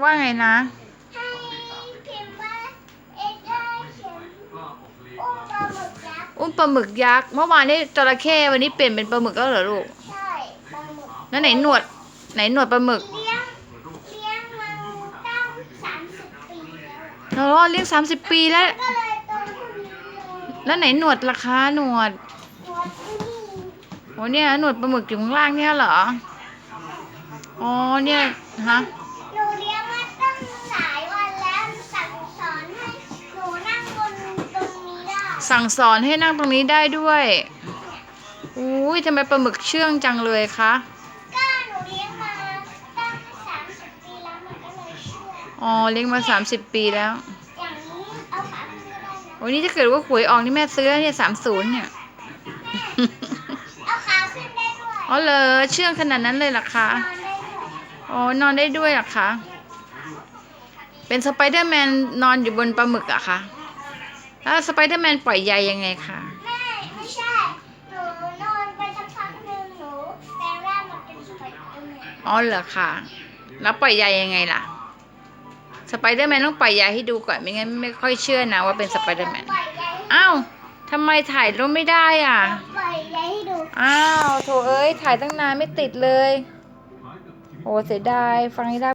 ว่าไงนะ ให้พิมพ์ว่าเอ็กซ์ได้เขียนอุ้มปลาหมึกยักษ์อุ้มปลาหมึกยักษ์ เมื่อวานนี้จระเข้วันนี้เปลี่ยนเป็นปลาหมึกแล้วเหรอลูก ใช่ปลาหมึกแล้วไหนหนวด ไหนหนวดปลาหมึกเลี้ยงเลี้ยงมาตั้งสามสิบปีแล้วเราเลี้ยงสามสิบปีแล้ว ก็เลยโตขึ้นนี้เลยแล้วไหนหนวดราคาหนวดตัวที่นี่โอ้เนี่ยหนวดปลาหมึกอยู่ข้างล่างเนี่ยเหรอ อ๋อเนี่ยฮะ หนูเลี้ยงมาตั้งหลายวันแล้วสั่งสอนให้หนูนั่งบนตรงนี้ได้ สั่งสอนให้นั่งตรงนี้ได้ด้วยอุ้ยทำไมปลาหมึกเชื่องจังเลยคะก็หนูเลี้ยงมาตั้งสามสิบปีแล้วมันก็เลยเชื่ออ๋อเลี้ยงมาสามสิบปีแล้วอย่างนี้เอาขาขึ้นก็ได้นะโอ้ยนี่ถ้าเกิดว่าหวยออกนี่แม่ซื้อแล้วเนี่ยสามศูนย์เนี่ยเอาขาขึ้นได้ด้วยอ๋อเลยเชื่องขนาดนั้นเลยเหรอคะนอนได้ด้วยอ๋อนอนได้ด้วยเหรอคะเป็นสไปเดอร์แมนนอนอยู่บนปลาหมึกอะคะ แล้วสไปเดอร์แมนปล่อยใยยังไงคะแม่ไม่ใช่ หนูนอนไปสักพักหนึ่งหนูแปลงร่างมาเป็นสไปเดอร์แมนอ๋อเหรอคะแล้วปล่อยใยยังไงล่ะ สไปเดอร์แมนต้องปล่อยใยให้ดูก่อนไม่งั้นไม่ค่อยเชื่อนะว่าเป็นสไปเดอร์แมน ปล่อยใยให้อ้าวทำไมถ่ายรูปไม่ได้อะ ปล่อยใยให้ดู อ้าวโถเอ้ยถ่ายตั้งนานไม่ติดเลย โอ้เสียดายฟังให้ได้